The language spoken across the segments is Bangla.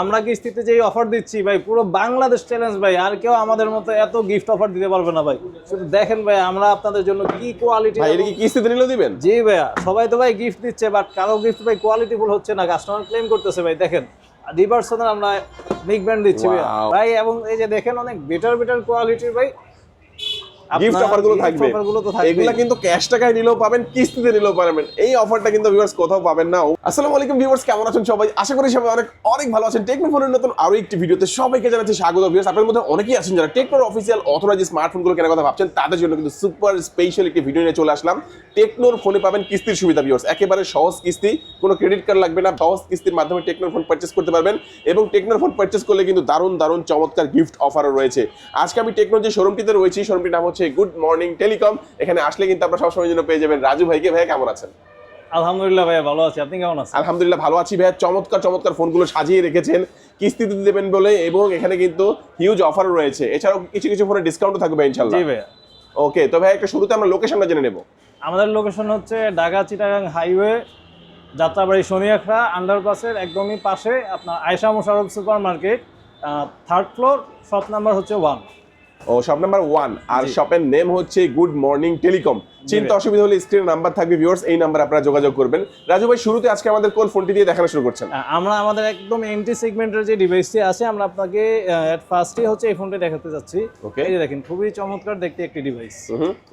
আমরা কিস্তিতে যেই অফার দিচ্ছি ভাই পুরো বাংলাদেশ চ্যালেঞ্জ ভাই। আর কেউ আমাদের মতো এত গিফট অফার দিতে পারবে না ভাই। শুধু দেখেন ভাই আমরা আপনাদের জন্য কি কোয়ালিটি ভাই এটা কি কিস্তিতে নিলে দিবেন? জি ভাইয়া। সবাই তো ভাই গিফট দিচ্ছে বাট কারও গিফট ভাই কোয়ালিটিফুল হচ্ছে না। কাস্টমার ক্লেম করতেছে ভাই দেখেন। ডিভার্সনের আমরা বিগ ব্র্যান্ড দিচ্ছি ভাই এবং এই যে দেখেন অনেক বেটার বেটার কোয়ালিটির ভাই। গিফট অফারগুলো থাকবে। এগুলা কিন্তু ক্যাশ টাকায় নিলেও পাবেন কিস্তিতে নিলেও পাবেন। এই অফারটা কিন্তু ভিউয়ার্স কোথাও পাবেন না। আসসালামু আলাইকুম ভিউয়ার্স কেমন আছেন সবাই? আশা করি সবাই অনেক অনেক ভালো আছেন। নতুন আরও একটি ভিডিওতে সবাইকে জানাচ্ছি স্বাগত ভিউয়ার্স আপনাদের মধ্যে অনেকেই আছেন যারা টেকনোর অফিসিয়াল অথরাইজ স্মার্টফোনগুলো কেনার কথা ভাবছেন তাদের জন্য কিন্তু সুপার স্পেশাল একটি ভিডিও নিয়ে চলে আসলাম। টেকনোর ফোনে পাবেন কিস্তির সুবিধা ভিউয়ার্স একেবারে সহজ কিস্তি কোনো ক্রেডিট কার্ড লাগবে না সহজ কিস্তির মাধ্যমে টেকনোর ফোন পারচেস করতে পারবেন এবং টেকনোর ফোন পারচেস করলে কিন্তু দারুণ দারুণ চমৎকার গিফট অফারও রয়েছে। আজকে আমি টেকনোর যে শোরুমটিতে রয়েছি শোরুমটির নাম হচ্ছে গুড মর্নিং টেলিকম এখানে আসলে কিন্তু আপনারা সবসময় জন্য পেয়ে যাবেন রাজু ভাইকে। ভাইয়া কেমন আছেন? আলহামদুলিল্লাহ ভাইয়া ভালো আছি। আপনি কেমন আছেন? আলহামদুলিল্লাহ ভালো আছি ভাইয়া। চমৎকার চমৎকার ফোনগুলো সাজিয়ে রেখেছেন। কিস্তিতে দেবেন বলে এবং এখানে কিন্তু হিউজ অফার রয়েছে। এছাড়াও কিছু কিছু ফোনে ডিসকাউন্টও থাকবে ইনশাল্লাহ জি ভাইয়া। ওকে তো ভাই একটা শুরুতে আমরা লোকেশনটা জেনে নেব। আমাদের লোকেশন হচ্ছে ঢাকা চিটাগাং হাইওয়ে যাত্রাবাড়ি শনিয়াখড়া আন্ডারপাসের একদমই পাশে আপনার Ayesha Mosharraf super market third floor shop number হচ্ছে ওয়ান ও শপ নাম্বার ওয়ান আর শপের নেম হচ্ছে গুড মর্নিং টেলিকম চিন্তা অসুবিধা হলে স্ক্রিনে নাম্বার থাকবে ভিউয়ার্স এই নাম্বার আপনারা যোগাযোগ করবেন। রাজু ভাই শুরুতে আজকে আমাদের কোন ফোনটি দিয়ে দেখানো শুরু করছেন। আমরা আমাদের একদম এন্টি সেগমেন্টের যে ডিভাইসটি আছে আমরা আপনাকে এট ফার্স্টই হচ্ছে এই ফোনটা দেখাতে যাচ্ছি। Okay. এই দেখেন খুবই চমৎকার দেখতে একটি ডিভাইস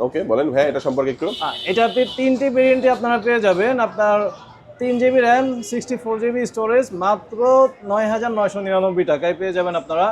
ওকে বলেন ভাই এটা সম্পর্কে একটু। এটাতে তিনটি ভেরিয়েন্টে আপনারা পেয়ে যাবেন। আপনার তিন GB RAM sixty four GB storage মাত্র নয় হাজার নয়শো নিরানব্বই টাকায় পেয়ে যাবেন আপনারা।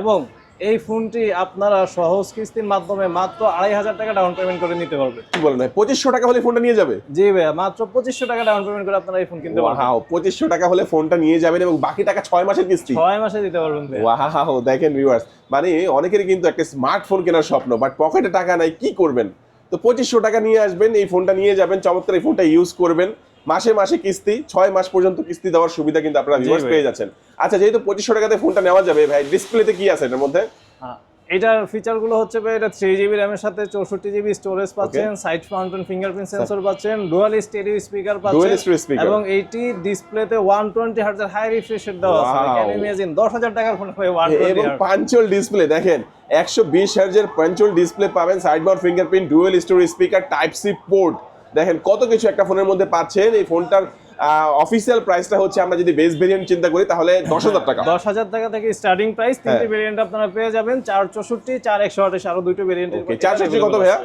এবং এই ফোনটি আপনারা সহজ কিস্তির মাধ্যমে মাত্র আড়াই হাজার টাকা ডাউন পেমেন্ট করে নিতে পারবেন। কি বলেন ভাই পঁচিশশো টাকা হলে ফোনটা নিয়ে যাবে? জি ভাইয়া মাত্র পঁচিশশো টাকা ডাউন পেমেন্ট করে আপনারা এই ফোন কিনতে পারবেন। ওয়াও পঁচিশশো টাকা হলে ফোনটা নিয়ে যাবেন এবং বাকি টাকা ছয় মাসের কিস্তি। ছয় মাসে দিতে পারবেন। ওয়াও দেখেন ভিউয়ার্স মানে অনেকেরই কিন্তু একটা স্মার্টফোন কেনার স্বপ্ন বাট পকেটে টাকা নাই কি করবেন? তো পঁচিশশো টাকা নিয়ে আসবেন এই ফোনটা নিয়ে যাবেন চমৎকার এই ফোনটা ইউজ করবেন। মাসে মাসে কিস্তি ছয় মাস পর্যন্ত কিস্তি দেওয়ার সুবিধা কিন্তু আপনারা ভিউয়ার্স পেয়ে যাচ্ছেন। আচ্ছা যেহেতু পঁচিশশো টাকাতে ফোনটা নেওয়া যাবে ভাই ডিসপ্লেতে কি আছে এটার মধ্যে? হ্যাঁ, এটার ফিচারগুলো হচ্ছে ভাই এটা থ্রি জিবি র্যামের সাথে চৌষট্টি জিবি স্টোরেজ পাচ্ছেন সাইড মাউন্টেন ফিঙ্গারপ্রিন্ট সেন্সর পাচ্ছেন ডুয়াল স্টেরিও স্পিকার পাচ্ছেন। এবং এইটি ডিসপ্লেতে ওয়ান টোয়েন্টি হার্টজের হাই রিফ্রেশ দেওয়া আছে. ক্যান ইমাজিন দশ হাজার টাকার ফোন হবে ওয়ান এবং পাঞ্চল ডিসপ্লে দেখেন একশো বিশ হার্জের পাঞ্চল ডিসপ্লে পাবেন side mount fingerprint dual stereo speaker type C port দেখেন কত কিছু একটা ফোনের মধ্যে পাচ্ছেন। এই ফোনটার অফিসিয়াল প্রাইসটা হচ্ছে আমরা যদি বেস ভেরিয়েন্ট চিন্তা করি তাহলে দশ হাজার টাকা। দশ হাজার টাকা থেকে স্টার্টিং প্রাইস তিনটি হ্যাঁ। ভেরিয়েন্ট আপনারা পেয়ে যাবেন চার চৌষট্টি চার একশো আঠাশ আরও দুটো ভেরিয়েন্ট Okay, 464 কত ভাইয়া?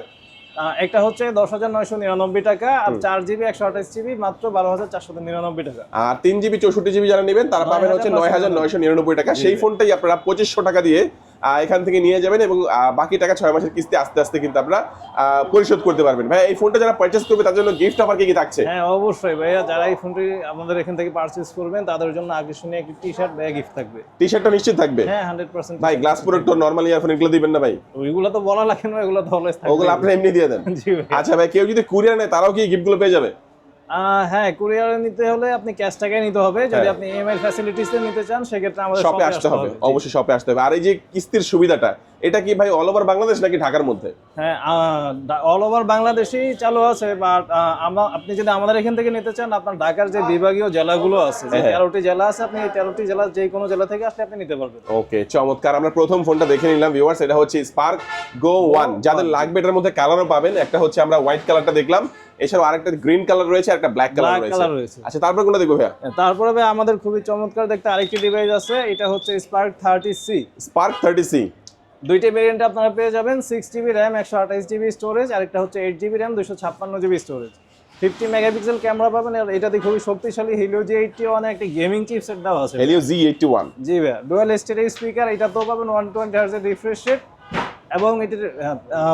একটা হচ্ছে দশ হাজার নয়শো নিরানব্বই টাকা আর চার জিবি একশো আঠাশ জিবি মাত্র বারো হাজার চারশো নিরানব্বই টাকা। আর তিন জিবি চৌষট্টি জিবি যারা নেবেন তারা পাবেন হচ্ছে নয় হাজার নয়শো নিরানব্বই টাকা। সেই ফোনটাই আপনারা পঁচিশশো টাকা দিয়ে এখান থেকে নিয়ে যাবেন এবং বাকি টাকা ছয় মাসের কিস্তি আস্তে আস্তে কিন্তু আপনারা পরিশোধ করতে পারবেন। ভাই এই ফোনটা যারা পারচেস করবে তার জন্য গিফট অফার কি কি থাকছে? হ্যাঁ অবশ্যই ভাইয়া যারা এই ফোনটি আমাদের এখান থেকে পারচেজ করবেন তাদের জন্য আকর্ষণীয় একটি টি শার্ট ব্যাগ গিফট থাকবে। টি শার্টটা নিশ্চিত থাকবে? হ্যাঁ হান্ড্রেড পার্সেন্ট ভাই গ্লাস প্রোডাক্ট তো নর্মাল ইয়ারফোন এগুলো দিবেন না ভাই। ওইগুলো তো বলা লাগে না ওইগুলো তো অলওয়েজ থাকবে। ওগুলো আপনি এমনি দিয়ে দেন। আচ্ছা ভাই কেউ যদি কুরিয়ার নেয় তারাও কি গিফটগুলো পেয়ে যাবে? হ্যাঁ কুরিয়ারে নিতে হলে আপনি ক্যাশ টাকায় নিতে হবে। যদি হ্যাঁ। আপনি ইএমআই ফ্যাসিলিটিসে নিতে চান সেক্ষেত্রে আমাদের শপে আসতে হবে অবশ্যই শপে আসতে হবে। আর এই যে কিস্তির সুবিধাটা এটা কি ভাই অল ওভার বাংলাদেশ নাকি ঢাকার মধ্যে? হ্যাঁ অল ওভার বাংলাদেশেই চালু আছে বাট আমরা আপনি যদি আমাদের এখান থেকে নিতে চান আপনার ঢাকার যে বিভাগীয় জেলাগুলো আছে যে হ্যাঁ। তেরোটি জেলা আছে আপনি এই তেরোটি জেলা যে কোনো জেলা থেকে আসলে আপনি নিতে পারবেন। ওকে চমৎকার। আমরা প্রথম ফোনটা দেখে নিলাম ভিউয়ার্স এটা হচ্ছে স্পার্ক গো ওয়ান যাদের লাগবে এটার মধ্যে কালারও পাবেন। একটা হচ্ছে আমরা হোয়াইট কালারটা দেখলাম। এছাড়াও আরেকটা গ্রিন কালার রয়েছে আর একটা ব্ল্যাক কালার রয়েছে। আচ্ছা তারপর কোনটা দেখব ভাইয়া? তারপরে ভাই আমাদের খুবই চমৎকার দেখতে আরেকটি ডিভাইস আছে এটা হচ্ছে Spark thirty C Spark thirty C দুইটি ভেরিয়েন্টে আপনারা পেয়ে যাবেন সিক্স জিবি র্যাম একশো আঠাশ জিবি স্টোরেজ আরেকটা হচ্ছে এইট জিবি র্যাম দুশো ছাপ্পান্ন GB storage fifty megapixel camera পাবেন আর এটাতে খুবই শক্তিশালী হিলিও জি এইটটি ওয়ান একটা গেমিং চিপসেট দেওয়া আছে। হেলিও জি এইটটি ওয়ান জি ভাইয়া ডুয়াল স্টেরিও স্পিকার এটাতেও পাবেন ওয়ান টোয়েন্টি হার্জের রিফ্রেশ রেট এবং এটির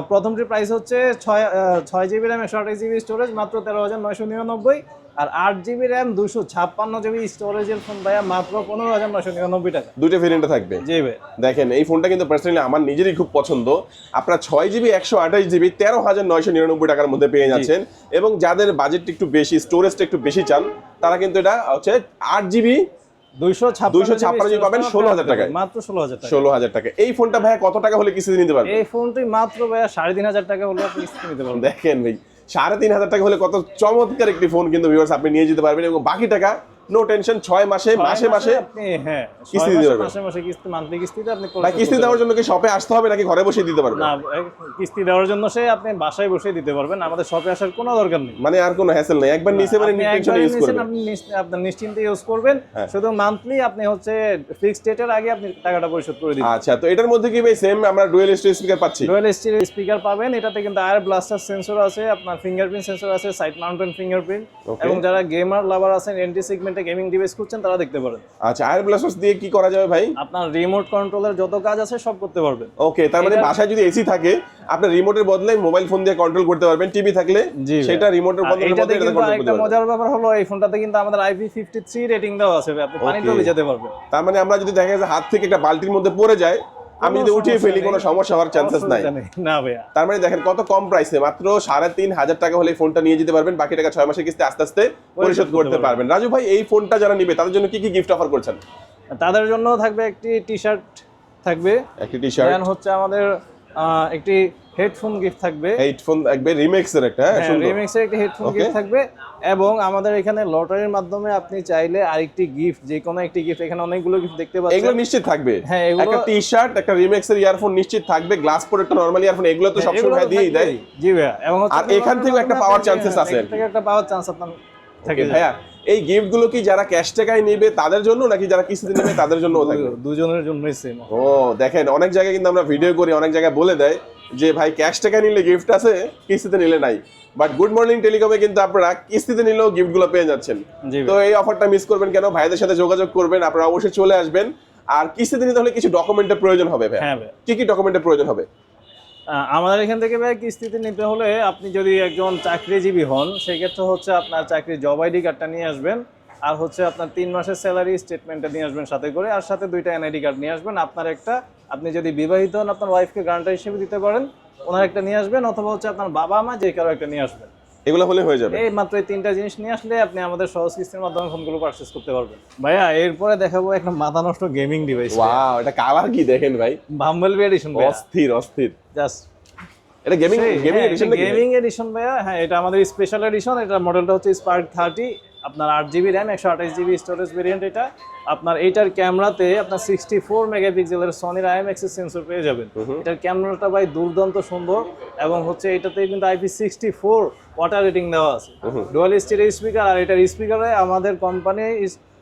প্রথমটির প্রাইস হচ্ছে ছয় ছয় জিবি র্যাম একশো আঠাশ জিবি স্টোরেজ মাত্র তেরো হাজার নয়শো নিরানব্বই। আর আট জিবি র্যাম দুশো ছাপ্পান্ন জিবি স্টোরেজের ফোন ভাইয়া মাত্র পনেরো হাজার নয়শো নিরানব্বই টাকা। দুইটা ভেরিয়েন্টে থাকবে। জি ভাই। দেখেন এই ফোনটা কিন্তু পার্সোনালি আমার নিজেরই খুব পছন্দ। আপনার ছয় জিবি একশো আঠাশ জিবি তেরো হাজার নয়শো নিরানব্বই টাকার মধ্যে পেয়ে যাচ্ছেন। এবং যাদের বাজেটটা একটু বেশি স্টোরেজটা একটু বেশি চান তারা কিন্তু এটা হচ্ছে আট জিবি দুইশো 256 জিবি পাবেন 16,000 টাকায়। মাত্র ষোলো হাজার টাকা ষোলো হাজার টাকা এই ফোনটা কত টাকা হলে কিস্তিতে নিতে পারবেন? এই ফোনটি মাত্র ভাইয়া সাড়ে তিন হাজার টাকা হলে নিতে পারবেন। দেখেন ভাই সাড়ে তিন হাজার টাকা হলে কত চমৎকার একটি ফোন কিন্তু ভিউয়ার্স আপনি নিয়ে যেতে পারবেন এবং বাকি টাকা নো টেনশন ছয় মাসে মাসে মাসে হ্যাঁ কিস্তি দিতে পারবেন। মাসে মাসে কিস্তি মান্থলি কিস্তিতে আপনি ভাই কিস্তি দেওয়ার জন্য কি শপে আসতে হবে নাকি ঘরে বসে দিতে পারবেন। না কিস্তি দেওয়ার জন্য সে আপনি বাসায় বসে দিতে পারবেন। আমাদের শপে আসার কোনো দরকার নেই। মানে আর কোনো হ্যাসেল নেই। একবার নিচে মানে টেনশন ইউজ করবেন। আপনি নিশ্চিন্তে ইউজ করবেন। হ্যাঁ। শুধু মান্থলি আপনি হচ্ছে ফিক্সড ডেটের আগে আপনি টাকাটা পরিশোধ করে দিবেন। আচ্ছা তো এটার মধ্যে কি ভাই সেম আমরা ডুয়েল স্টেজ স্পিকার পাচ্ছি? ডুয়েল স্পিকার পাবেন। এটাতে কিন্তু আয়ার ব্লাস্টার সেন্সর আছে আপনার ফিঙ্গারপ্রিন্ট সেন্সর আছে সাইড মাউন্টেন ফিঙ্গারপ্রিন্ট এবং যারা গেমার লাভার আছেন এনটি সেগমেন্টে গেমিং ডিভাইস করছেন তারা দেখতে পারেন। আচ্ছা আয়ার ব্লাস্টার্স দিয়ে কি করা যাবে ভাই? আপনার রিমোট কন্ট্রোলের যত কাজ আছে সব করতে পারবেন। ওকে তার মানে এটা- বাসায় যদি এসি থাকে আপনার রিমোটের বদলে মোবাইল ফোন দিয়ে কন্ট্রোল করতে পারবেন টিভি থাকলে সেটা রিমোটের বদলে এটাতে কিন্তু আরেকটা মজার ব্যাপার হলো এই ফোনটাতে কিন্তু আমাদের আইপি ফিফটি থ্রি রেটিং দেওয়া আছে আপনি পানিতেও Okay. ভিজাতে পারবেন। তার মানে আমরা যদি দেখা যায় হাত থেকে একটা বালতির মধ্যে পড়ে যায় আমি যদি উঠিয়ে ফেলি কোনো সমস্যা হওয়ার চান্সেস নাই। না ভাইয়া। তার মানে দেখেন কত কম প্রাইসে মাত্র সাড়ে তিন হাজার টাকা হলে ফোনটা নিয়ে যেতে পারবেন বাকি টাকা ছয় মাসের কিস্তি আস্তে আস্তে পরিশোধ করতে পারবেন। রাজু ভাই এই ফোনটা যারা নিবে তাদের জন্য কি কি গিফট অফার করছেন? তাদের জন্য থাকবে একটি টি শার্ট থাকবে। একটি টি শার্ট হচ্ছে আমাদের একটি হেডফোন গিফট থাকবে। হেডফোন একবার রিমেক্স এর একটা হ্যাঁ সুন্দর। রিমিক্সের একটি হেডফোন গিফট থাকবে এবং আমাদের এখানে লটারির মাধ্যমে আপনি চাইলে আরেকটি গিফট যে কোনো একটি গিফট এখানে অনেকগুলো গিফট দেখতে পাচ্ছেন। এগুলো নিশ্চিত থাকবে। হ্যাঁ, এগুলো- একটা টি শার্ট একটা রিমেক্স এর ইয়ারফোন নিশ্চিত থাকবে গ্লাস প্রোডাক্ট নরমাল ইয়ারফোন এগুলো তো সবসময় এগুলো ভাই দিয়েই দেয়। জি ভাইয়া এবং আর এখান থেকেও একটা পাওয়ার হ্যাঁ, আছে। থেকে একটা পাওয়ার চান্স আপনার থাকে। ভাইয়া এই গিফটগুলো কি যারা ক্যাশ টাকায় নেবে তাদের জন্য নাকি যারা কিস্তিতে নেবে তাদের জন্য থাকবে? দুজনের জন্যই সেম ও দেখেন অনেক জায়গায় কিন্তু আমরা ভিডিও করি অনেক জায়গায় বলে দেয়। যে ভাই ক্যাশ টাকা নিলে গিফট আছে কিস্তিতে নিলে নাই। বাট গুড মর্নিং টেলিকমে কিন্তু আপনারা কিস্তিতে নিলেও গিফটগুলো পেয়ে যাচ্ছেন। তো এই অফারটা মিস করবেন কেন? ভাইদের সাথে যোগাযোগ করবেন আপনারা অবশ্যই চলে আসবেন। আর কিস্তিতে নিতে হলে কিছু ডকুমেন্টের প্রয়োজন হবে ভাই। হ্যাঁ কি কি ডকুমেন্টের প্রয়োজন হবে? আমাদের এখান থেকে ভাই কিস্তিতে নিতে হলে আপনি যদি একজন চাকরিজীবী হন সেক্ষেত্রে হচ্ছে আপনার চাকরির জব আইডি কার্ডটা নিয়ে আসবেন। আর হচ্ছে আপনার তিন মাসের স্যালারি স্টেটমেন্টটা নিয়ে আসবেন সাথে করে আর সাথে দুইটা এনআইডি কার্ড নিয়ে আসবেন। আপনার একটা আপনি যদি বিবাহিত হন আপনার ওয়াইফকে গ্রান্টার হিসেবে দিতে পারেন ওনার একটা নিয়ে আসবেন অথবা হচ্ছে আপনার বাবা মা যে কারও একটা নিয়ে আসবেন। এগুলো হলে হয়ে যাবে। এই মাত্র এই তিনটা জিনিস নিয়ে আসলে আপনি আমাদের সহজ কিস্তির মাধ্যমে ফোনগুলো পারচেস করতে পারবেন। ভাইয়া এরপরে দেখাবো একটা মাথা নষ্ট গেমিং ডিভাইস ওয়াও এটা কালার কি দেখেন ভাই? বাম্বল এডিশন অস্থির অস্থির। জাস্ট এটা gaming gaming edition gaming edition ভাইয়া। হ্যাঁ এটা আমাদের স্পেশাল এডিশন এটা মডেলটা হচ্ছে স্পার্ক থার্টি আপনার আট জিবি র্যাম একশো আঠাশ জিবি স্টোরেজ ভেরিয়েন্ট এটা। আপনার এইটার ক্যামেরাতে আপনার সিক্সটি ফোর মেগাপিক্সেলের সনির আইএম এক্সেস সেন্সর পেয়ে যাবেন। এটার ক্যামেরাটা ভাই দুর্দান্ত সুন্দর এবং হচ্ছে এটাতে কিন্তু IP sixty four water rating দেওয়া আছে। ডুয়াল স্টিরিও স্পিকার আর এটার স্পিকারে আমাদের কোম্পানি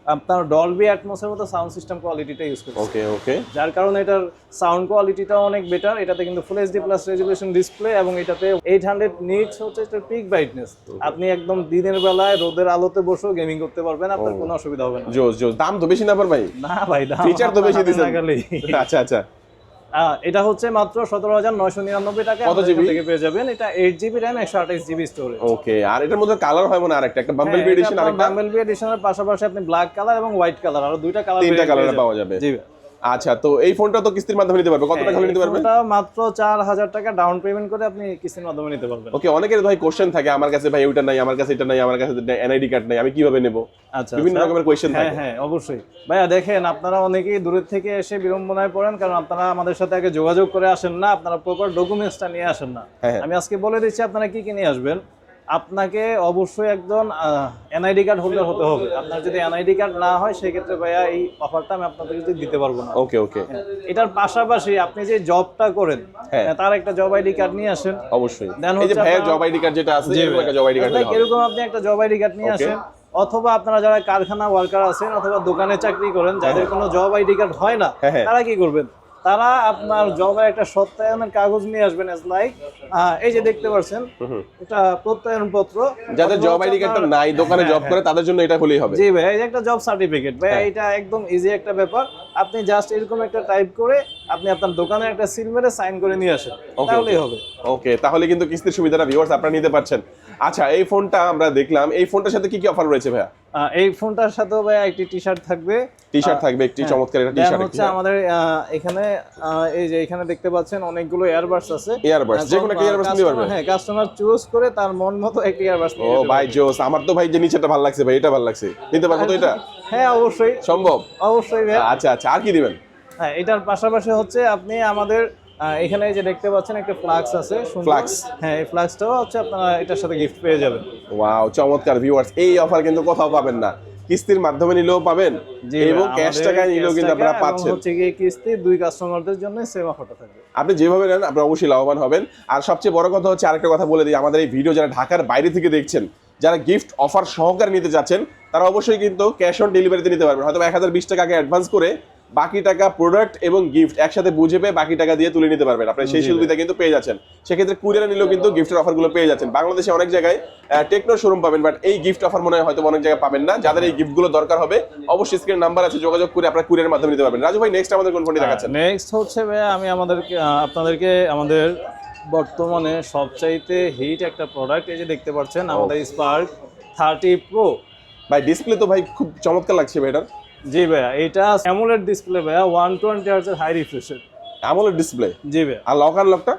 আপনার ডলবি অ্যাটমসের মতো সাউন্ড সিস্টেম কোয়ালিটিটা ইউজ করছে। ওকে ওকে যার কারণে এটার সাউন্ড কোয়ালিটিটা অনেক বেটার এটাতে কিন্তু full HD plus resolution display এবং এটাতে এইট হান্ড্রেড নিটস হচ্ছে এটার পিক ব্রাইটনেস আপনি একদম দিনের বেলায় রোদের আলোতে বসেও গেমিং করতে পারবেন আপনার কোনো অসুবিধা হবে না। জোস জোস। দাম তো বেশি না ভাই? না ভাই দাম ফিচার তো বেশি দিছেন আচ্ছা আচ্ছা। এটা হচ্ছে মাত্র সতেরো হাজার নয়শো নিরানব্বই টাকা কত জিবি থেকে পেয়ে যাবেন। এটা এইট জিবি র্যাম একশো আঠাশ জিবি স্টোরেজ ওকে আর এটার মধ্যে কালার হয় মনে হয় আরেকটা একটা বাম্বল বি এডিশন আরেকটা? বাম্বেল বি এডিশনের পাশাপাশি আপনি ব্ল্যাক কালার এবং হোয়াইট কালার আর দুইটা কালার তিনটা কালার পাওয়া যাবে। জি। আচ্ছা তো এই ফোনটা তো কিস্তির মাধ্যমে নিতে পারবে। কত টাকা নিতে পারবে? ফোনটা মাত্র চার হাজার টাকা ডাউন পেমেন্ট করে আপনি কিস্তির মাধ্যমে নিতে পারবেন। ওকে অনেকের ভাই কোশ্চেন থাকে আমার কাছে ভাই ওটা নাই আমার কাছে এটা নাই আমার কাছে এনআইডি কার্ড নাই আমি কীভাবে নেব? আচ্ছা বিভিন্ন আচ্ছা। রকমের কোয়েশ্চেন হ্যাঁ থাকে। হ্যাঁ হ্যাঁ অবশ্যই। ভাইয়া দেখেন আপনারা অনেকেই দূরের থেকে এসে বিড়ম্বনায় পড়েন কারণ আপনারা আমাদের সাথে আগে যোগাযোগ করে আসেন না আপনারা প্রপার ডকুমেন্টসটা নিয়ে আসেন না। হ্যাঁ, হ্যাঁ। আমি আজকে বলে দিচ্ছি আপনারা কি কি নিয়ে আসবেন? আপনাকে অবশ্যই একজন এনআইডি কার্ড হোল্ডার হতে হবে। আপনার যদি এনআইডি কার্ড না হয় সেক্ষেত্রে ভাইয়া এই অফারটা আমি আপনাদেরকে দিতে পারব না। ওকে ওকে এটার পাশাপাশি আপনি যে জবটা করেন হ্যাঁ। তার একটা জব আইডি কার্ড নিয়ে আসেন। অবশ্যই। যে হচ্ছে আপনার- জব আইডি কার্ড যেটা আছে জব আইডি কার্ড এরকম আপনি একটা জব আইডি কার্ড নিয়ে আসেন। অথবা আপনারা যারা কারখানা ওয়ার্কার আছেন অথবা দোকানে চাকরি করেন যাদের কোনো জব আইডি কার্ড হয় না হ্যাঁ, হ্যাঁ। তারা কি করবেন? তারা আপনার জবের একটা সত্যায়নের কাগজ নিয়ে আসবেন এস লাইক এই যে দেখতে পাচ্ছেন এটা প্রত্যয়ন পত্র যাদের জব আইডি কার্ডটা নাই দোকানে হ্যাঁ, জব হ্যাঁ। করে তাদের জন্য এটা হলেই হবে। জি ভাই এই একটা জব সার্টিফিকেট ভাই হ্যাঁ। এটা একদম ইজি একটা ব্যাপার। আপনি জাস্ট এরকম একটা টাইপ করে আপনি আপনার দোকানে একটা সিল মেরে সাইন করে নিয়ে আসেন। তাহলেই হবে। ওকে তাহলে কিন্তু কিস্তির সুবিধাটা ভিউয়ার্স আপনারা নিতে পারছেন। আচ্ছা এই ফোনটা আমরা দেখলাম। এই ফোনটার সাথে কি কি অফার রয়েছে ভাইয়া? এই ফোনটার সাথেও ভাই একটি টি শার্ট থাকবে। টি শার্ট থাকবে একটি হ্যাঁ। চমৎকার একটা টি শার্ট হচ্ছে আমাদের এখানে এই যে এখানে দেখতে পাচ্ছেন অনেকগুলো এয়ারবাডস আছে। এখন, যে কোনো একটা earbuds নিতে পারবে? হ্যাঁ কাস্টমার চুজ করে তার মন মতো একটি এয়ারবাডস ও ভাই জোস আমার তো ভাই যে নিচেটা ভালো লাগছে ভাই এটা ভালো লাগছে। নিতে পারব তো এটা? হ্যাঁ অবশ্যই। সম্ভব। অবশ্যই ভাই। আচ্ছা আচ্ছা আর কি দিবেন? হ্যাঁ এটার পাশাপাশি হচ্ছে আপনি আমাদের এখানে যে দেখতে পাচ্ছেন একটা ফ্লাক্স আছে। Flux। হ্যাঁ এই ফ্লাক্সটাও হচ্ছে আপনারা এটার সাথে গিফট পেয়ে যাবেন। ওয়াও চমৎকার ভিউয়ার্স এই অফার কিন্তু কোথাও পাবেন না। কিস্তির মাধ্যমে নিলেও পাবেন জি এবং ক্যাশ টাকায় নিলেও কিন্তু আপনারা পাচ্ছেন। হচ্ছে গিয়ে কিস্তি দুই কাস্টমারদের জন্য সেম অফারটা থাকবে। আপনি যেভাবে নেন আপনি অবশ্যই লাভবান হবেন। আর সবচেয়ে বড় কথা হচ্ছে আরেকটা কথা বলে দিই আমাদের এই ভিডিও যারা ঢাকার বাইরে থেকে দেখছেন যারা গিফট অফার সহকারে নিতে চাচ্ছেন তারা অবশ্যই কিন্তু ক্যাশ অন ডেলিভারিতে নিতে পারবেন। হয়তো এক হাজার বিশ টাকা আগে অ্যাডভান্স করে বাকি টাকা প্রোডাক্ট এবং গিফট একসাথে বুঝে পেয়ে বাকি টাকা দিয়ে তুলে নিতে পারবেন। আপনার সেই সুবিধা কিন্তু পেয়ে যাচ্ছেন। সেক্ষেত্রে কুরিয়ারে নিলেও কিন্তু গিফটের অফারগুলো পেয়ে যাচ্ছেন। বাংলাদেশে অনেক জায়গায় টেকনো শোরুম পাবেন বাট এই গিফট অফার মনে হয় হয়তো অনেক জায়গায় পাবেন না। যাদের এই গিফটগুলো দরকার হবে অবশ্যই স্ক্রিন নাম্বার আছে যোগাযোগ করে আপনারা কুরিয়ারের মাধ্যমে নিতে পারবেন। রাজু ভাই নেক্সট আমাদের কোন ফোনটি দেখাচ্ছেন? নেক্সট হচ্ছে আমি আমাদেরকে আপনাদেরকে আমাদের বর্তমানে সবচাইতে হিট একটা প্রোডাক্ট এই যে দেখতে পাচ্ছেন আমাদের স্পার্ক থার্টি প্রো ভাই ডিসপ্লে তো ভাই খুব চমৎকার লাগছে ভাই এটার। জি ভাইয়া এটা অ্যামোলেড ডিসপ্লে ভাইয়া ওয়ান টোয়েন্টি হার্জের হাই রিফ্রেশের আমলের ডিসপ্লে জি ভাইয়া। আর লক আর লকটা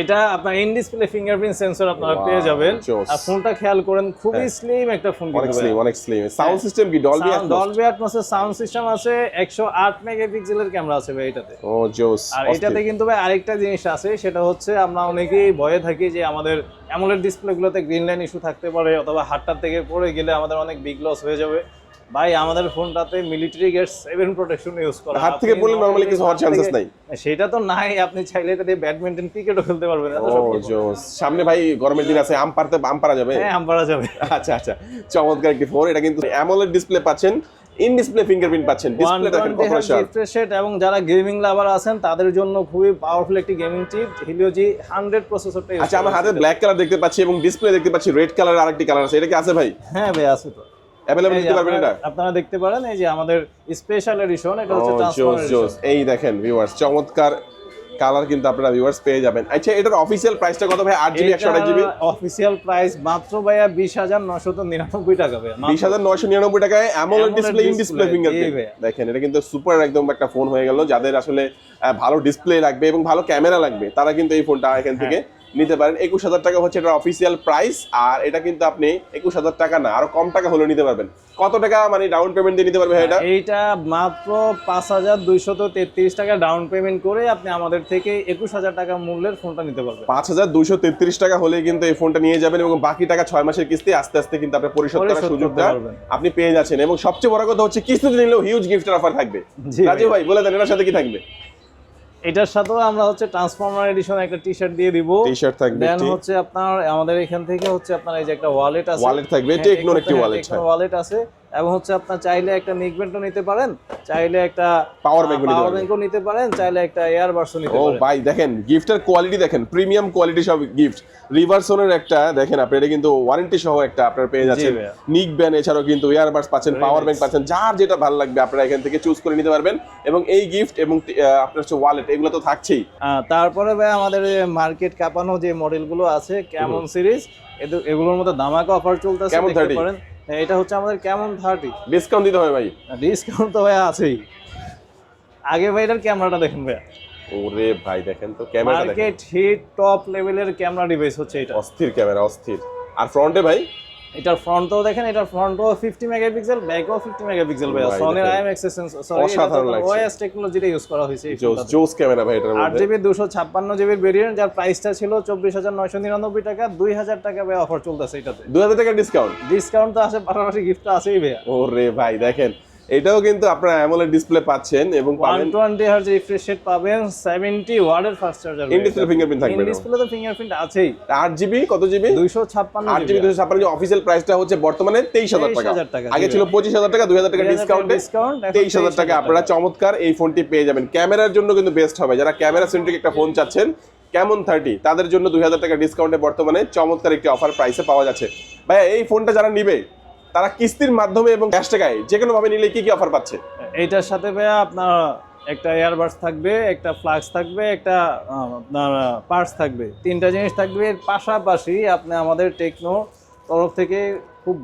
এটা আপনার ইন ডিসপ্লে ফিঙ্গারপ্রিন্ট সেন্সর আপনারা পেয়ে যাবেন। আর ফোনটা খেয়াল করেন খুবই স্লিম একটা ফোন অনেক স্লিম অনেক স্লিম সাউন্ড সিস্টেম কি? ডলবি ডলবি অ্যাটমসের সাউন্ড সিস্টেম আছে একশো আট মেগাপিক্সেলের ক্যামেরা আছে ভাই এটাতে। ও জোস আর এটাতে কিন্তু ভাই আরেকটা জিনিস আছে সেটা হচ্ছে আমরা অনেকেই ভয়ে থাকি যে আমাদের অ্যামোলেড ডিসপ্লেগুলোতে গ্রিন লাইন ইস্যু থাকতে পারে অথবা হাতটার থেকে পড়ে গেলে আমাদের অনেক বিগ লস হয়ে যাবে। ভাই আমাদের ফোনটাতে military grade seven protection use করা। হাত থেকে পড়লে normally কিছু হওয়ার থেকে- নাই। সেটা তো নাই আপনি চাইলে এটা দিয়ে ব্যাডমিন্টন ক্রিকেটও খেলতে পারবেন সামনে ভাই গরমের দিন আছে আম পারতে আম পারা যাবে। হ্যাঁ আম পারা যাবে। আচ্ছা আচ্ছা। চমৎকার একটি ফোন এটা কিন্তু অ্যামোলেড ডিসপ্লে পাচ্ছেন ইন ডিসপ্লে ফিঙ্গারপ্রিন্ট পাচ্ছেন। ডিসপ্লে দেখেন রিফ্রেশেড এবং যারা গেমিং লাভার আছেন তাদের জন্য খুবই পাওয়ারফুল একটি গেমিং চিপ জি হান্ড্রেড প্রসেসরটা আচ্ছা আমার হাতে ব্ল্যাক কালার দেখতে পাচ্ছি এবং ডিসপ্লে দেখতে পাচ্ছি রেড কালার আরেকটি কালার আছে। এটা কি আছে ভাই? হ্যাঁ ভাই আছে তো। অ্যাভেলেবল পারবেন এটা? আপনারা- দেখতে পারেন এই যে আমাদের স্পেশাল এডিশন এটা হচ্ছে জোস ট্রান্সফার জোস এই দেখেন ভিউয়ার্স চমৎকার কালার কিন্তু আপনারা ভিউয়ার্স পেয়ে যাবেন। আচ্ছা এটার অফিসিয়াল প্রাইসটা কত ভাই? আট জিবি একশো আঠাশ জিবি অফিসিয়াল প্রাইস মাত্র ভাইয়া বিশ হাজার নশত নিরানব্বই টাকা নয়শো নিরানব্বই টাকায় AMOLED display in display fingerprint দেখেন এটা কিন্তু সুপার একদম একটা ফোন হয়ে গেল। যাদের আসলে ভালো ডিসপ্লে লাগবে এবং ভালো ক্যামেরা লাগবে তারা কিন্তু এই ফোনটা এখান থেকে নিতে পারেন। একুশ হাজার টাকা হচ্ছে এটার অফিসিয়াল প্রাইস আর এটা কিন্তু আপনি একুশ হাজার টাকা না আরও কম টাকা হলে নিতে পারবেন। কত টাকা মানে ডাউন পেমেন্ট দিয়ে নিতে পারবে এটা? এইটা মাত্র পাঁচ হাজার দুইশত তেত্রিশ টাকা ডাউন পেমেন্ট করে আপনি আমাদের থেকে একুশ হাজার টাকা মূল্যের ফোনটা নিতে পারবেন। পাঁচ হাজার দুইশো তেত্রিশ টাকা হলে কিন্তু এই ফোনটা নিয়ে যাবেন এবং বাকি টাকা ছয় মাসের কিস্তি আস্তে আস্তে কিন্তু আপনি পরিশোধ করার সুযোগটা আপনি পেয়ে যাচ্ছেন। এবং সবচেয়ে বড় কথা হচ্ছে কিস্তিতে নিলেও হিউজ গিফটের অফার থাকবে। জি ভাই। রাজু ভাই বলে দেন এটার সাথে কি থাকবে? এটার সাথেও আমরা হচ্ছে ট্রান্সফর্মার এডিশন একটা টি শার্ট দিয়ে দিব। টি-শার্ট থাকবে দেন হচ্ছে আপনার আমাদের এখান থেকে হচ্ছে আপনার এই যে একটা ওয়ালেট আছে। ওয়ালেট থাকবে, হ্যাঁ, Tecnoর একটি হ্যাঁ। ওয়ালেট আছে। এবং হচ্ছে আপনার চাইলে একটা নিকবেন্টও নিতে পারেন চাইলে একটা পাওয়ার ব্যাংক ও পাওয়ার ব্যাংকও নিতে পারেন চাইলে একটা এয়ার বাসও নিতে ও পারেন। ভাই দেখেন গিফটের কোয়ালিটি দেখেন প্রিমিয়াম কোয়ালিটি সব গিফট রিভার্সনের একটা দেখেন আপনি এটা কিন্তু ওয়ারেন্টি সহ একটা আপনার পেয়ে যাচ্ছেন। ভাইয়া। নিক ব্যান এছাড়াও কিন্তু ইয়ারবাডস পাচ্ছেন পাওয়ার ব্যাংক পাচ্ছেন যার যেটা ভালো লাগবে আপনারা এখান থেকে চুজ করে নিতে পারবেন। এবং এই গিফট এবং আপনার হচ্ছে ওয়ালেট এগুলো তো থাকছেই। তারপরে ভাই আমাদের মার্কেট কাঁপানো যে মডেলগুলো আছে কেমন সিরিজ এগুলোর মধ্যে দামাকা অফার চলতেছে দেখতে পারেন। এটা হচ্ছে আমাদের কেমন থার্টি ডিসকাউন্ট দিতে হবে ভাই। ডিসকাউন্ট তো ভাই আছেই। আগে ভাই এটার ক্যামেরাটা দেখেন ভাই ওরে ভাই দেখেন তো ক্যামেরা দেখেন। মার্কেট হিট টপ লেভেলের ক্যামেরা ডিভাইস হচ্ছে এটা। অস্থির ক্যামেরা অস্থির। আর ফ্রন্টে ভাই? এটার ফ্রন্টও দেখেন এটার ফ্রন্টও 50 মেগাপিক্সেল ব্যাকও 50 মেগাপিক্সেল ভাই সনির। IMX sensor sorry. ওএস টেকনোলজিটা ইউজ করা হয়েছে জোস জোস ক্যামেরা ভাই এটার মধ্যে। জিবি দুশো ছাপ্পান্ন জিবির ভেরিয়েন্ট যার প্রাইসটা ছিল চব্বিশ হাজার নয়শো নিরানব্বই টাকা দুই হাজার টাকা ভাই অফার চলতেছে এটাতে। দুই হাজার টাকা ডিসকাউন্ট ডিসকাউন্ট তো আছে পাশাপাশি গিফট আছেই ভাই ওরে ভাই দেখেন। এটাও কিন্তু আপনারা অ্যামোলেড ডিসপ্লে পাচ্ছেন এবং পাবেন টোয়েন্টি হার্জ রিফ্রেশ রেট পাবেন সেভেন্টি ওয়ার্ডের fast charger in display fingerprint থাকবে ইন ডিসপ্লে তো ফিঙ্গারপ্রিন্ট আছেই। আট জিবি কত জিবি দুইশো ছাপ্পান্ন আট জিবি দুশো ছাপ্পান্ন অফিসিয়াল প্রাইসটা হচ্ছে বর্তমানে তেইশ হাজার টাকা। 23,000 টাকা, আগে ছিল পঁচিশ হাজার টাকা দুই হাজার টাকা 2000 টাকা ডিসকাউন্টে তেইশ হাজার টাকা। আপনারা চমৎকার এই ফোনটি পেয়ে যাবেন। ক্যামেরার জন্য কিন্তু বেস্ট হবে। যারা ক্যামেরা সেন্ট্রিক একটা ফোন চাচ্ছেন কেমন থার্টি তাদের জন্য দুই হাজার টাকা ডিসকাউন্টে বর্তমানে চমৎকার একটি অফার প্রাইসে পাওয়া যাচ্ছে। ভাইয়া এই ফোনটা যারা নিবে তারা কিস্তির মাধ্যমে এবং ক্যাশ টাকায় যে কোনো ভাবে নিলে কি কি অফার পাচ্ছে? এইটার সাথে ভাইয়া আপনার একটা এয়ারবাডস থাকবে একটা ফ্লাক্স থাকবে একটা আপনার পার্স থাকবে। তিনটা জিনিস থাকবে। এর পাশাপাশি আপনি আমাদের টেকনো তরফ থেকে খুব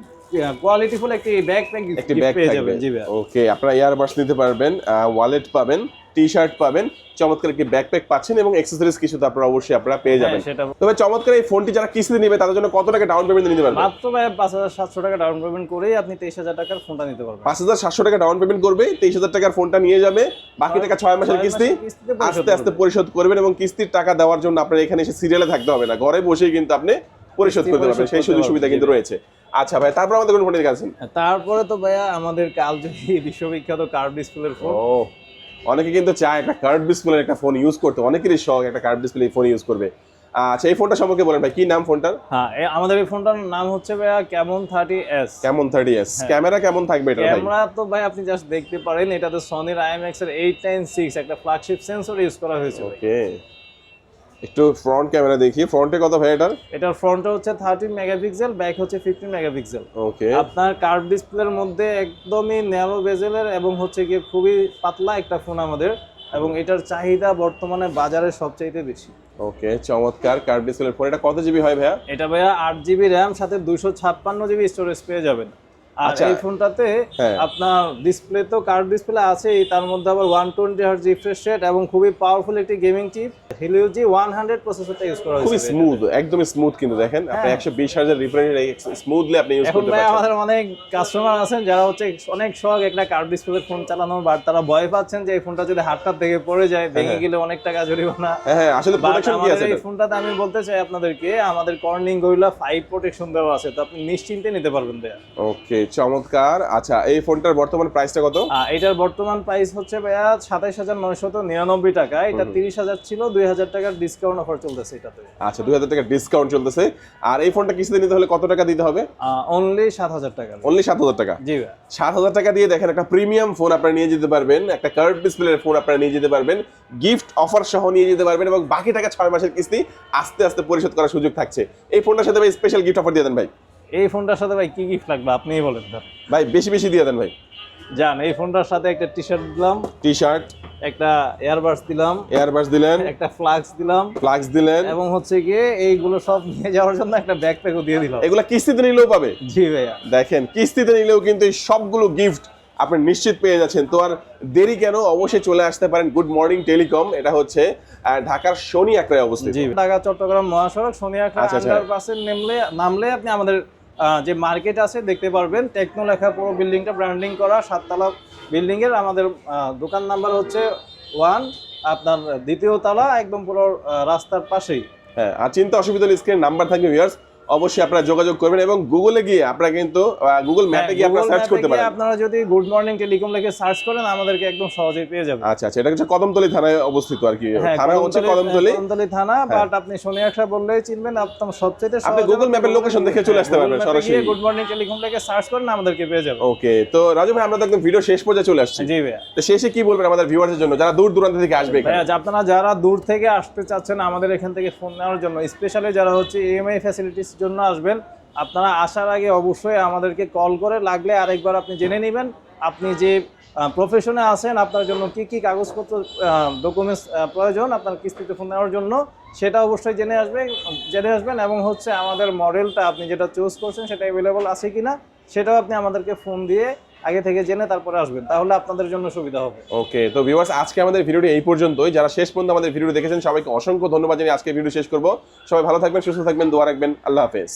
কোয়ালিটিফুল একটি ব্যাকপ্যাক একটি গিফট ব্যাগ পেয়ে যাবেন। জি ওকে আপনারা ইয়ারবাডস নিতে পারবেন ওয়ালেট পাবেন। টি শার্ট পাবেন। চমৎকার একটি ব্যাকপ্যাক পাচ্ছেন এবং অ্যাক্সেসরিজ কিছু তো আপনারা অবশ্যই আপনারা পেয়ে হ্যাঁ, যাবেন। তবে চমৎকার এই ফোনটি যারা কিস্তিতে নিবে তাদের জন্য কত টাকা ডাউন পেমেন্ট নিতে পারবে? মাত্র ভাই পাঁচ হাজার সাতশো টাকা ডাউন পেমেন্ট করেই আপনি তেইশ হাজার টাকার ফোনটা নিতে পারবেন। পাঁচ হাজার সাতশো টাকা ডাউন পেমেন্ট করবে তেইশ হাজার টাকার ফোনটা নিয়ে যাবে। বাকি টাকা ছয় মাসের কিস্তি আস্তে আস্তে পরিশোধ করবেন এবং কিস্তির টাকা দেওয়ার জন্য আপনার এখানে এসে সিরিয়ালে থাকতে হবে না। ঘরে বসেই কিন্তু আপনি পরিশোধ করতে পারবেন সেই সুযোগ সুবিধা কিন্তু রয়েছে। আচ্ছা ভাই তারপর আমাদের কোন ফোনটা দেখাচ্ছেন তারপরে তো ভাইয়া আমাদের কালজয়ী বিশ্ববিখ্যাত কার্ভ ডিসপ্লের ফোন অনেকে কিন্তু চায় একটা কার্ড ডিসপ্লের একটা ফোন ইউজ করতে। অনেকেরই শখ একটা কার্ড ডিসপ্লে ফোন ইউজ করবে। আচ্ছা এই ফোনটা সম্পর্কে বলেন ভাই কি নাম ফোনটার হ্যাঁ আমাদের এই ফোনটার নাম হচ্ছে ভাইয়া Camon thirty S Camon thirty S camera কেমন থাকবে এটা ভাই? ক্যামেরা তো ভাই আপনি জাস্ট দেখতে পারেন এটাতে সনির আইএমএক্স এর এইট নাইন সিক্স একটা ফ্ল্যাগশিপ সেন্সর ইউজ করা হয়েছে ওকে একটু ফ্রন্ট ক্যামেরা দেখি ফ্রন্টে কত ভাই এটার? এটার ফ্রন্ট হচ্ছে থার্টিন মেগাপিক্সেল ব্যাক হচ্ছে ফিফটিন মেগাপিক্সেল ওকে আপনার কার্ভ ডিসপ্লের মধ্যে একদমই ন্যারো বেজেলের এবং হচ্ছে গিয়ে খুবই পাতলা একটা ফোন আমাদের এবং এটার চাহিদা বর্তমানে বাজারে সবচাইতে বেশি। ওকে চমৎকার কার্ড ডিসপ্লের ফোন এটা কত জিবি হয় ভাইয়া? এটা ভাইয়া আট জিবি র্যাম সাথে দুইশো ছাপ্পান্ন জিবি স্টোরেজ পেয়ে যাবেন। আর আচ্ছা। এই ফোনটাতে হ্যাঁ। আপনার ডিসপ্লে তো কার্ভ ডিসপ্লে আছেই তার মধ্যে আবার one twenty hertz refresh rate এবং খুবই পাওয়ারফুল একটি gaming chip Helio G one hundred প্রসেসরটা use করা খুবই স্মুথ একদমই স্মুথ কিন্তু দেখেন। আপনি হ্যাঁ। একশো বিশ হাজার রিফ্রেশ স্মুথলি আপনি ইউজ করতে পারছেন। আমাদের অনেক কাস্টমার আছেন যারা হচ্ছে অনেক শখ একটা কার্ভ ডিসপ্লে ফোন চালানো বাট তারা ভয় পাচ্ছেন যে এই ফোনটা যদি হাতটা থেকে পড়ে যায় ভেঙে গেলে অনেক টাকা জরিমানা। হ্যাঁ হ্যাঁ আসলে প্রোটেকশন কি আছে এই ফোনটাতে আমি বলতে চাই আপনাদেরকে আমাদের কর্নিং গরিলা ফাইভ প্রোটেকশন দেওয়া আছে তো আপনি নিশ্চিন্তে নিতে পারবেন ওকে চমৎকার। আচ্ছা এই ফোনটার বর্তমান প্রাইসটা কত? এটার বর্তমান প্রাইস হচ্ছে ভাইয়া সাতাইশ হাজার নয়শত নিরানব্বই টাকা। এটা তিরিশ হাজার ছিল দুই হাজার টাকার ডিসকাউন্ট অফার চলতেছে এটাতে। আচ্ছা দুই হাজার টাকা ডিসকাউন্ট চলতেছে। আর এই ফোনটা কিস্তিতে নিতে হলে কত টাকা দিতে হবে? অনলি সাত হাজার টাকা। অনলি সাত হাজার টাকা? জি ভাইয়া। সাত হাজার টাকা দিয়ে দেখেন একটা প্রিমিয়াম ফোন আপনারা নিয়ে যেতে পারবেন একটা কার্ভ ডিসপ্লের ফোন আপনারা নিয়ে যেতে পারবেন গিফট অফার সহ নিয়ে যেতে পারবেন এবং বাকি টাকা ছয় মাসের কিস্তি আস্তে আস্তে পরিশোধ করার সুযোগ থাকছে। এই ফোনটার সাথে ভাই স্পেশাল গিফট অফার দিয়ে দেন ভাই। এই ফোনটার সাথে ভাই কি গিফট লাগবে? আপনিই বলেন স্যার ভাই বেশি বেশি দিয়ে দেন ভাই। যান এই ফোনটার সাথে একটা টি শার্ট দিলাম। টি শার্ট একটা এয়ারবাস দিলাম। এয়ারবাস দিলেন। একটা ফ্লাক্স দিলাম। ফ্লাক্স দিলেন। এবং হচ্ছে গিয়ে এইগুলো সব নিয়ে যাওয়ার জন্য একটা ব্যাকপ্যাকও দিয়ে দিলাম। এগুলা কিস্তিতে নিলেও পাবে। জি ভাইয়া। দেখেন কিস্তিতে নিলেও কিন্তু এই সবগুলো গিফট আপনি নিশ্চিত পেয়ে যাচ্ছেন। তো আর দেরি কেন? অবশ্যই চলে আসতে পারেন গুড মর্নিং টেলিকম এটা হচ্ছে ঢাকার শনি একটাই অবস্থিত ঢাকা চট্টগ্রাম মহাসড়ক আচ্ছা, আচ্ছা। আন্ডারপাসে নামলে নামলে আপনি আমাদের যে মার্কেট আছে, দেখতে পারবেন। টেকনো লেখা, পুরো বিল্ডিংটা ব্র্যান্ডিং করা, সাততলা বিল্ডিংয়ের। আমাদের দোকান নাম্বার হচ্ছে ওয়ান, আপনার দ্বিতীয় তলা, একদম পুরো রাস্তার পাশেই। হ্যাঁ আর চিন্তা অসুবিধা স্ক্রিনে নাম্বার থাকবে ভিউয়ার্স অবশ্যই আপনারা যোগাযোগ করবেন এবং গুগলে গিয়ে আপনারা কিন্তু গুগল ম্যাপে গিয়ে আপনারা সার্চ করতে পারেন। আপনারা যদি গুড মর্নিং টেলিকম লিখে সার্চ করেন আমাদেরকে একদম সহজেই পেয়ে যাবেন। আচ্ছা আচ্ছা এটা হচ্ছে কদমতলি থানায় অবস্থিত আর কি। হ্যাঁ থানা হচ্ছে কদমতলি কদমতলি। থানা বাট আপনি সোনিয়াখা বললেই চিনবেন আপনার সবচেয়ে আপনি Map এর location দেখে চলে আসতে পারবেন সরাসরি। গুড মর্নিং টেলিকম লিখে সার্চ করেন আমাদেরকে পেয়ে যাবেন। ওকে তো রাজু ভাই আমরা তো একদম ভিডিও শেষ পর্যায়ে চলে আসছি। জি ভাইয়া। তো শেষে কি বলবেন আমাদের ভিউয়ার্সের জন্য? যারা দূর দূরান্ত থেকে আসবে এখানে? ভাইয়া আপনারা যারা দূর থেকে আসতে চাচ্ছেন আমাদের এখান থেকে ফোন নেওয়ার জন্য স্পেশালি যারা হচ্ছে ইএমআই ফ্যাসিলিটিস জন্য আসবেন। আপনারা আসার আগে অবশ্যই আমাদেরকে কল করে লাগলে আরেকবার আপনি জেনে নেবেন। আপনি যে প্রফেশনে আছেন, আপনার জন্য কি কি কাগজপত্র ডকুমেন্টস প্রয়োজন আপনার কিস্তিতে ফোন নেওয়ার জন্য, সেটা অবশ্যই জেনে আসবে জেনে আসবেন এবং হচ্ছে আমাদের মডেলটা আপনি যেটা চুজ করছেন সেটা অ্যাভেলেবল আছে কি না সেটাও আপনি আমাদেরকে ফোন দিয়ে আগে থেকে জেনে তারপরে আসবেন, তাহলে আপনাদের জন্য সুবিধা হবে। ওকে, তো ভিউয়ার্স আজকে আমাদের ভিডিওটি এই পর্যন্তই। যারা শেষ পর্যন্ত আমাদের ভিডিও দেখেছেন, সবাইকে অসংখ্য ধন্যবাদ জানিয়ে আজকে ভিডিও শেষ করব। সবাই ভালো থাকবেন, সুস্থ থাকবেন, দোয়া রাখবেন। আল্লাহ হাফেজ।